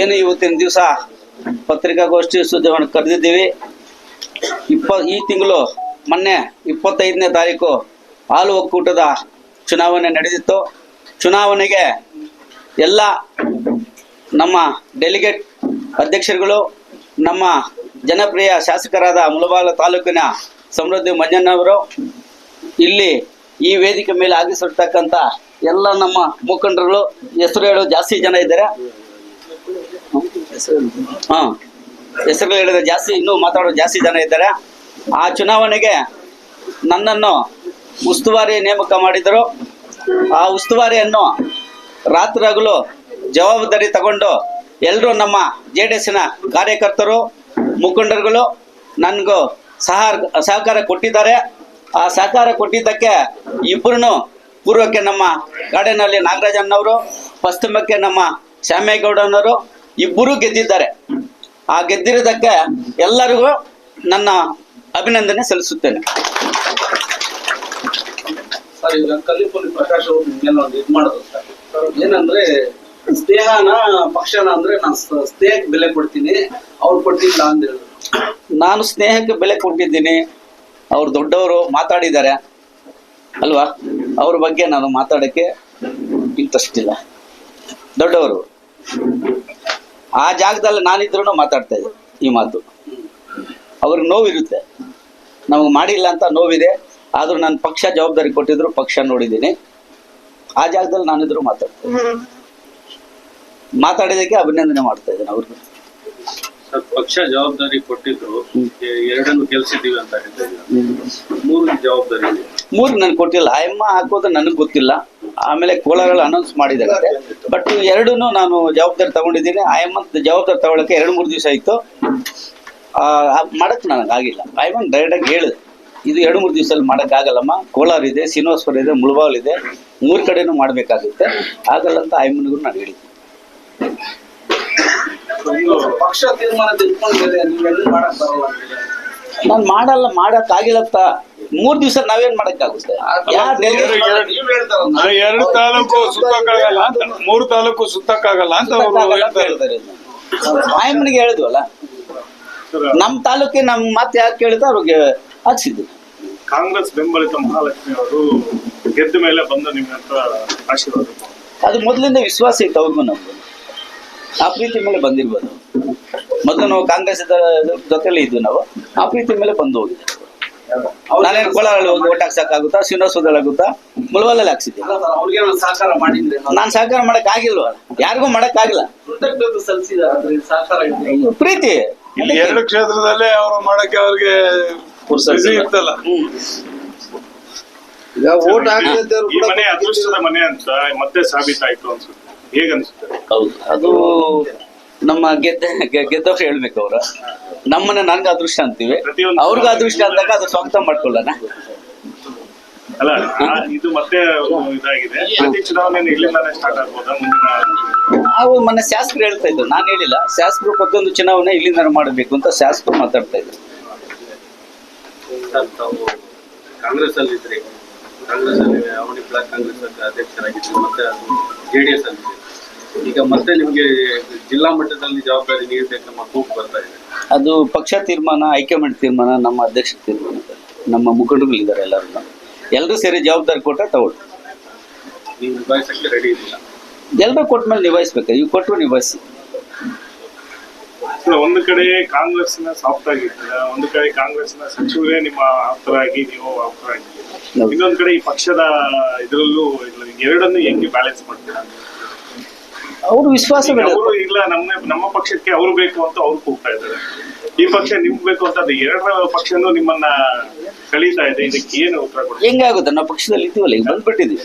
ಏನು ಇವತ್ತಿನ ದಿವಸ? ಪತ್ರಿಕಾಗೋಷ್ಠಿ ಸುದ್ದಿಯನ್ನು ಕರೆದಿದ್ದೀವಿ. ಇಪ್ಪ, ಈ ತಿಂಗಳು ಮೊನ್ನೆ ಇಪ್ಪತ್ತೈದನೇ ತಾರೀಕು ಹಾಲು ಒಕ್ಕೂಟದ ಚುನಾವಣೆ ನಡೆದಿತ್ತು. ಚುನಾವಣೆಗೆ ಎಲ್ಲ ನಮ್ಮ ಡೆಲಿಗೇಟ್ ಅಧ್ಯಕ್ಷರುಗಳು, ನಮ್ಮ ಜನಪ್ರಿಯ ಶಾಸಕರಾದ ಮುಳಬಾಗ ತಾಲೂಕಿನ ಸಮೃದ್ಧಿ ಮಂಜಣ್ಣವರು, ಇಲ್ಲಿ ಈ ವೇದಿಕೆ ಮೇಲೆ ಆಗಿಸಿರ್ತಕ್ಕಂಥ ಎಲ್ಲ ನಮ್ಮ ಮುಖಂಡರುಗಳು, ಹೆಸರು ಹೇಳೋ ಜಾಸ್ತಿ ಜನ ಇದ್ದಾರೆ. ಹಾ. ಹೆಸರು ಹೇಳಿದ ಜಾಸ್ತಿ, ಇನ್ನೂ ಮಾತಾಡೋ ಜಾಸ್ತಿ ಜನ ಇದ್ದಾರೆ. ಆ ಚುನಾವಣೆಗೆ ನನ್ನನ್ನು ಉಸ್ತುವಾರಿ ನೇಮಕ ಮಾಡಿದರು. ಆ ಉಸ್ತುವಾರಿಯನ್ನು ರಾತ್ರಿ ಹಗಲು ಜವಾಬ್ದಾರಿ ತಗೊಂಡು ಎಲ್ಲರೂ ನಮ್ಮ ಜೆ ಡಿ ಎಸ್ನ ಕಾರ್ಯಕರ್ತರು, ಮುಖಂಡರುಗಳು ನನಗೂ ಸಹ, ಸಹಕಾರ ಕೊಟ್ಟಿದ್ದಾರೆ. ಆ ಸಹಕಾರ ಕೊಟ್ಟಿದ್ದಕ್ಕೆ ಇಬ್ಬರೂ ಪೂರ್ವಕ್ಕೆ ನಮ್ಮ ಗಾರ್ಡನಲ್ಲಿ ನಾಗರಾಜಣ್ಣವರು ಪಶ್ಚಿಮಕ್ಕೆ ನಮ್ಮ ಶ್ಯಾಮೇಗೌಡನವರು ಇಬ್ಬರೂ ಗೆದ್ದಿದ್ದಾರೆ. ಆ ಗೆದ್ದಿರೋದಕ್ಕೆ ಎಲ್ಲರಿಗೂ ನನ್ನ ಅಭಿನಂದನೆ ಸಲ್ಲಿಸುತ್ತೇನೆ. ಸರ್ ಈಗ ಕಲ್ಲಿಪಲ್ಲಿ ಪ್ರಕಾಶ್ ಅವರು ನಿಮ್ಗೆಲ್ಲ ಒಂದು ಇದು ಮಾಡೋದು ಸರ್. ಏನಂದ್ರೆ ಸ್ನೇಹನ ಪಕ್ಷನ ಅಂದ್ರೆ ನಾನು ಸ್ನೇಹಕ್ಕೆ ಬೆಲೆ ಕೊಡ್ತೀನಿ ಅವ್ರು ಕೊಟ್ಟಿಲ್ಲ ಅಂತ ನಾನು ಸ್ನೇಹಕ್ಕೆ ಬೆಲೆ ಕೊಟ್ಟಿದ್ದೀನಿ. ಅವ್ರು ದೊಡ್ಡವರು ಮಾತಾಡಿದ್ದಾರೆ. ಅಲ್ವಾ? ಅವ್ರ ಬಗ್ಗೆ ನಾನು ಮಾತಾಡಕ್ಕೆ ಇಂಟ್ರೆಸ್ಟ್ ಇಲ್ಲ. ದೊಡ್ಡವರು. ಆ ಜಾಗದಲ್ಲಿ ನಾನಿದ್ರು ಮಾತಾಡ್ತಾ ಇದ್ದೆ ಈ ಮಾತು. ಅವ್ರಿಗೆ ನೋವಿರುತ್ತೆ. ನಮಗೆ ಮಾಡಿಲ್ಲ ಅಂತ ನೋವಿದೆ. ಆದ್ರೂ ನನ್ನ ಪಕ್ಷ ಜವಾಬ್ದಾರಿ ಕೊಟ್ಟಿದ್ರು ಪಕ್ಷ ನೋಡಿದ್ದೀನಿ. ಆ ಜಾಗದಲ್ಲಿ ನಾನಿದ್ರು ಮಾತಾಡ್ತೇನೆ ಮಾತಾಡಿದಕ್ಕೆ ಅಭಿನಂದನೆ ಮಾಡ್ತಾ ಇದ್ದೇನೆ ಅವ್ರಿಗೆ. ಸರ್, ಪಕ್ಷ ಜವಾಬ್ದಾರಿ ಕೊಟ್ಟಿದ್ರು. ಎರಡನ್ನು ಗೆಲ್ಸಿದೀವಿ ಅಂತ ಮೂರು ಜವಾಬ್ದಾರಿ ಮೂರು ನನ್ಗೆ ಕೊಟ್ಟಿಲ್ಲ. ಆಯಮ್ಮ ಹಾಕೋದು ನನಗೆ ಗೊತ್ತಿಲ್ಲ. ಆಮೇಲೆ ಕೋಲಾರಲ್ಲಿ ಅನೌನ್ಸ್ ಮಾಡಿದ್ದಾರೆ. ಬಟ್ ಎರಡೂ ನಾನು ಜವಾಬ್ದಾರಿ ತಗೊಂಡಿದ್ದೀನಿ. ಐ ಎಂ ಜವಾಬ್ದಾರಿ ತಗೊಳಕ್ಕೆ ಎರಡು ಮೂರು ದಿವಸ ಆಯ್ತು. ಆ, ಆ- ಮಾಡಕ್ ನನಗೆ ಆಗಿಲ್ಲ. ಡೈರೆಕ್ಟ್ ಡೈರೆಕ್ಟಾಗಿ ಹೇಳಿದೆ ಇದು ಎರಡು ಮೂರು ದಿವಸದಲ್ಲಿ ಮಾಡಕ್ ಆಗಲ್ಲಮ್ಮ. ಕೋಲಾರ ಇದೆ ಶ್ರೀನಿವಾಸಪುರ ಇದೆ ಮುಳಬಾಲ್ ಇದೆ. ಮೂರು ಕಡೆನೂ ಮಾಡಬೇಕಾಗುತ್ತೆ. ಆಗಲ್ಲ ಅಂತ ಐಮನ್ಗೂ ನಾನು ಹೇಳಿದ್ದೆ ಪಕ್ಷ ತೀರ್ಮಾನ ಅಂತ. ನಾನು ಮಾಡಲ್ಲ ಆಗಿಲ್ಲಪ್ಪ ಮೂರ್ ದಿವಸ ನಾವೇನ್ ಮಾಡಕ್ಕಾಗುತ್ತೆ? ಎರಡು ತಾಲೂಕು ಸುತ್ತಕ್ಕಾಗಲ್ಲ ಅಂತ ಮೂರು ತಾಲೂಕು ಸುತ್ತಕ್ಕಾಗಲ್ಲ ಅಂತ ಅವರು ಹೇಳ್ತಾರೆ. ಆಯಮ್ಮನಿಗೆ ಹೇಳಿದ್ವಲ್ಲ? ನಮ್ ತಾಲೂಕಿ ನಮ್ ಮಾತು ಯಾಕೆ ಕೇಳಿದ ಅವ್ರಿಗೆ ಹಾಕ್ಸಿದ್ವಿ ಕಾಂಗ್ರೆಸ್ ಬೆಂಬಲಿತ ಮಹಾಲಕ್ಷ್ಮಿ ಅವರು ಗೆದ್ದ ಮೇಲೆ ಬಂದ ನಿಮ್ಮ ಹತ್ರ ಆಶೀರ್ವಾದ. ಅದು ಮೊದಲಿಂದ ವಿಶ್ವಾಸ ಇತ್ತು ಅವ್ರಿಗೂ ನಮ್ಗೆ. ಆ ಪ್ರೀತಿ ಮೇಲೆ ಬಂದಿರ್ಬೋದು. ಮೊದಲು ನಾವು ಕಾಂಗ್ರೆಸ್ ಜೊತೆಲಿ ಇದ್ವಿ ನಾವು. ಆ ಪ್ರೀತಿ ಮೇಲೆ ಬಂದು ಹೋಗಿದೆ. ನಾನೇನು ಕೋಲಾರಲ್ಲಿ ಹೋಗಿ ಓಟ್ ಹಾಕ್ಸಕ್ಕಾಗುತ್ತಾ ಶ್ರೀನಿವಾಸದಲ್ಲಿ ಆಗುತ್ತಾ? ಮುಳವಲ್ಲಲ್ಲಿ ಹಾಕ್ಸಿದ್ದೆ ಸಹಕಾರ ಮಾಡಿದ್ರೆ ನಾನ್ ಸಹಕಾರ ಮಾಡಕ್ ಆಗಿಲ್ವ ಯಾರಿಗೂ ಮಾಡಕ್ ಆಗಿಲ್ಲ ಪ್ರೀತಿ. ಇಲ್ಲಿ ಎರಡು ಕ್ಷೇತ್ರದಲ್ಲೇ ಅವರು ಮಾಡಕ್ಕೆ ಅವ್ರಿಗೆ ಇರ್ತಲ್ಲ ಈಗ ಓಟ್ ಈ ಮನೆ ಅದೃಷ್ಟದ ಮನೆ ಅಂತ ಮತ್ತೆ ಸಾಬೀತಾಯ್ತು ಅನ್ಸುತ್ತೆ. ಹೇಗ ಅನ್ಸುತ್ತೆ ಹೌದು ಅದು ನಮ್ಮ ಗೆದ್ದ ಗೆದ್ದವ್ರು ಹೇಳ್ಬೇಕು ಅವ್ರು. ನಮ್ಮನ್ನ ನನ್ಗೆ ಅದೃಷ್ಟ ಅಂತೀವಿ. ಪ್ರತಿಯೊಂದು- ಅವ್ರಿಗೂ ಅದೃಷ್ಟ ಅಂದಾಗ ಅದು ಸ್ವಂತ ಮಾಡ್ಕೊಳ್ಳೋಣ. ಅಲ್ಲ ಇದು ಮತ್ತೆ ಇದಾಗಿದೆ. ಪ್ರತಿ ಚುನಾವಣೆ ಇಲ್ಲಿಂದಾನೇ ಸ್ಟಾರ್ಟ್ ಆಗ್ಬೋದಾ? ನಾವು ಮೊನ್ನೆ ಶಾಸಕರು ಹೇಳ್ತಾ ಇದ್ರು. ನಾನು ಹೇಳಿಲ್ಲ. ಶಾಸಕರು ಪ್ರತಿಯೊಂದು ಚುನಾವಣೆ ಇಲ್ಲಿಂದ ಮಾಡಬೇಕು ಅಂತ ಶಾಸಕರು ಮಾತಾಡ್ತಾ ಇದ್ರು. ಕಾಂಗ್ರೆಸ್ ಅಲ್ಲಿ ಇದ್ರಿ ಕಾಂಗ್ರೆಸ್ ಅಲ್ಲಿ ಅವನಿ ಬ್ಲಾಕ್ ಕಾಂಗ್ರೆಸ್ ಅಧ್ಯಕ್ಷರಾಗಿದ್ರು. ಮತ್ತೆ ಜೆಡಿಎಸ್ ಅಲ್ಲಿ. ಈಗ ಮತ್ತೆ ನಿಮಗೆ ಜಿಲ್ಲಾ ಮಟ್ಟದಲ್ಲಿ ಜವಾಬ್ದಾರಿ ನೀಡಬೇಕೆಂಬ ಕೂಗು ಬರ್ತಾ ಇದೆ. ಅದು ಪಕ್ಷ ತೀರ್ಮಾನ ಹೈಕಮಾಂಡ್ ತೀರ್ಮಾನ ನಮ್ಮ ಅಧ್ಯಕ್ಷ ತೀರ್ಮಾನ. ನಮ್ಮ ಮುಖಂಡರುಗಳಿದ್ದಾರೆ ಎಲ್ಲರೂ ಎಲ್ಲರೂ ಸೇರಿ ಜವಾಬ್ದಾರಿ ಕೊಟ್ಟರೆ ತಗೊಳ್ಳಿ. ನೀವು ನಿಭಾಯಿಸಕ್ಕೆ ರೆಡಿ ಇರಲಿಲ್ಲ ಎಲ್ಲರೂ ಕೊಟ್ಟ ಮೇಲೆ ನಿಭಾಯಿಸ್ಬೇಕು. ಇವು ಕೊಟ್ಟರು ನಿಭಾಯಿಸಿ. ಒಂದು ಕಡೆ ಕಾಂಗ್ರೆಸ್ನ ಸಾಫ್ಟ್ ಆಗಿರ್ತದೆ ಒಂದು ಕಡೆ ಕಾಂಗ್ರೆಸ್ನ ಸಚಿವರೇ ನಿಮ್ಮ ಆಪ್ತರಾಗಿ ನೀವು ಆಪ್ತರಾಗಿ. ಇನ್ನೊಂದು ಕಡೆ ಈ ಪಕ್ಷದ ಇದರಲ್ಲೂ ಎರಡನ್ನು ಹೆಂಗೆ ಬ್ಯಾಲೆನ್ಸ್ ಮಾಡ್ತೀರಾ? ಅವರು ವಿಶ್ವಾಸ ಅವರು ಇಲ್ಲ ನಮ್ಮ ನಮ್ಮ ಪಕ್ಷಕ್ಕೆ ಅವರು ಬೇಕು ಅಂತ ಅವ್ರು ಕೂಗ್ತಾ ಇದ್ದಾರೆ. ಈ ಪಕ್ಷ ನಿಮ್ಗೆ ಬೇಕು ಅಂತ ಅದು ಎರಡರ ಪಕ್ಷನೂ ನಿಮ್ಮನ್ನ ಕಳೀತಾ ಇದೆ ಇದಕ್ಕೆ ಏನು ಉತ್ತರ ಕೊಡ್ತೀವಿ ಹೆಂಗಾಗುತ್ತೆ? ನಮ್ಮ ಪಕ್ಷದಲ್ಲಿ ಇದ್ದೀವಲ್ಲ ಈಗ ಬಂದ್ಬಿಟ್ಟಿದೀವಿ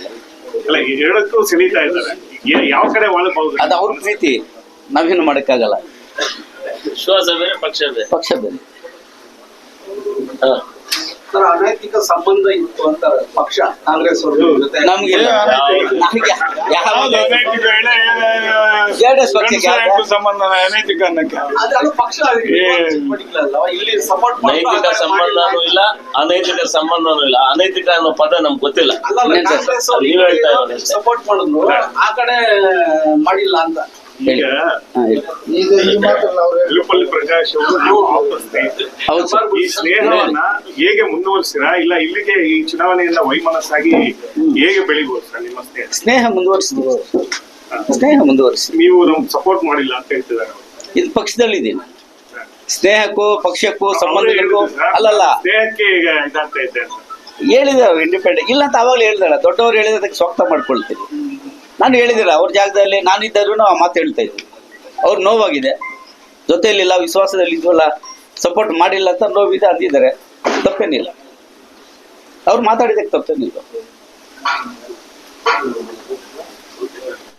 ಇಲ್ಲ ಎರಡಕ್ಕೂ ಸೆಳೀತಾ ಇದ್ದಾರೆ. ಯಾವ ಕಡೆ ಒಳಬಹುದು ಅದು ಅವ್ರ ಪ್ರೀತಿ ನಾವೇನು ಮಾಡಕ್ಕಾಗಲ್ಲ. ವಿಶ್ವಾಸ ಬೇರೆ ಪಕ್ಷ ಬೇರೆ. ಪಕ್ಷ ಬೇರೆ. ಸರ್ ಅನೈತಿಕ ಸಂಬಂಧ ಇತ್ತು ಅಂತ ಪಕ್ಷ ಕಾಂಗ್ರೆಸ್ ಅವ್ರ ಜೊತೆ. ನಮ್ಗೆ. ನಮ್ಗೆ ಪಕ್ಷಕ್ಕೆ ಸಂಬಂಧ ಅನೈತಿಕ ಅನ್ನಕ್ಕೆ. ಅದೆಲ್ಲ ಪಕ್ಷ ಇಲ್ಲಿ ಸಪೋರ್ಟ್ ನೈತಿಕ ಸಂಬಂಧನೂ ಇಲ್ಲ ಅನೈತಿಕ ಸಂಬಂಧನೂ ಇಲ್ಲ. ಅನೈತಿಕ ಅನ್ನೋ ಪದ ನಮ್ಗೆ ಗೊತ್ತಿಲ್ಲ. ಸಪೋರ್ಟ್ ಮಾಡಿದ್ರು. ಆ ಕಡೆ ಮಾಡಿಲ್ಲ ಅಂತ. ಈಗ. ಎಲುಪಲ್ಲಿ ಪ್ರಕಾಶ್ ಅವರು ಈ ಸ್ನೇಹವನ್ನ ಹೇಗೆ ಮುಂದುವರಿಸಿರಾ? ಇಲ್ಲ ಇಲ್ಲಿಗೆ ಈ ಚುನಾವಣೆಯಿಂದ ವೈಮನಸ್ಸಾಗಿ ಹೇಗೆ ಬೆಳಿಬಹುದು ಸರ್ ನಿಮ್ಮ ಸ್ನೇಹ? ಸ್ನೇಹ ಮುಂದುವರಿಸ್ತೀವಿ ಸ್ನೇಹ ಮುಂದುವರಿಸಿ ನೀವು ನಮ್ಗೆ ಸಪೋರ್ಟ್ ಮಾಡಿಲ್ಲ ಅಂತ ಹೇಳ್ತಿದ್ದಾರೆ. ಇದು ಪಕ್ಷದಲ್ಲಿದ್ದೀನಿ ಸ್ನೇಹಕ್ಕೂ ಪಕ್ಷಕ್ಕೂ ಸಂಬಂಧಗಳಿಗೂ ಅಲ್ಲಲ್ಲ. ಸ್ನೇಹಕ್ಕೆ ಈಗ ಇದಾಗ್ತಾ ಇದೆ ಅಂತ. ಹೇಳಿದ್ದಾರೆ ಇಂಡಿಪೆಂಡೆಂಟ್ ಇಲ್ಲ ಅಂತ ಅವಾಗಲೇ ಹೇಳಿದಾಳ ದೊಡ್ಡವರು ಹೇಳಿದ್ರೆ ಅದಕ್ಕೆ ಸ್ವಾಗತ ಮಾಡ್ಕೊಳ್ತೀನಿ ನಾನು ಹೇಳಿದಿರ ಅವ್ರ ಜಾಗದಲ್ಲಿ ನಾನಿದ್ದರೂ ಆ ಮಾತು ಹೇಳ್ತಾ ಇದ್ದೀನಿ ಅವ್ರು ನೋವಾಗಿದೆ. ಜೊತೆಯಲ್ಲಿಲ್ಲ ವಿಶ್ವಾಸದಲ್ಲಿ ಇದ್ವಲ್ಲ ಸಪೋರ್ಟ್ ಮಾಡಿಲ್ಲ ಅಂತ ನೋವಿದೆ ಅಂದಿದ್ದಾರೆ ತಪ್ಪೇನಿಲ್ಲ. ಅವ್ರು ಮಾತಾಡಿದಕ್ಕೆ ತಪ್ಪೇನಿಲ್ಲ.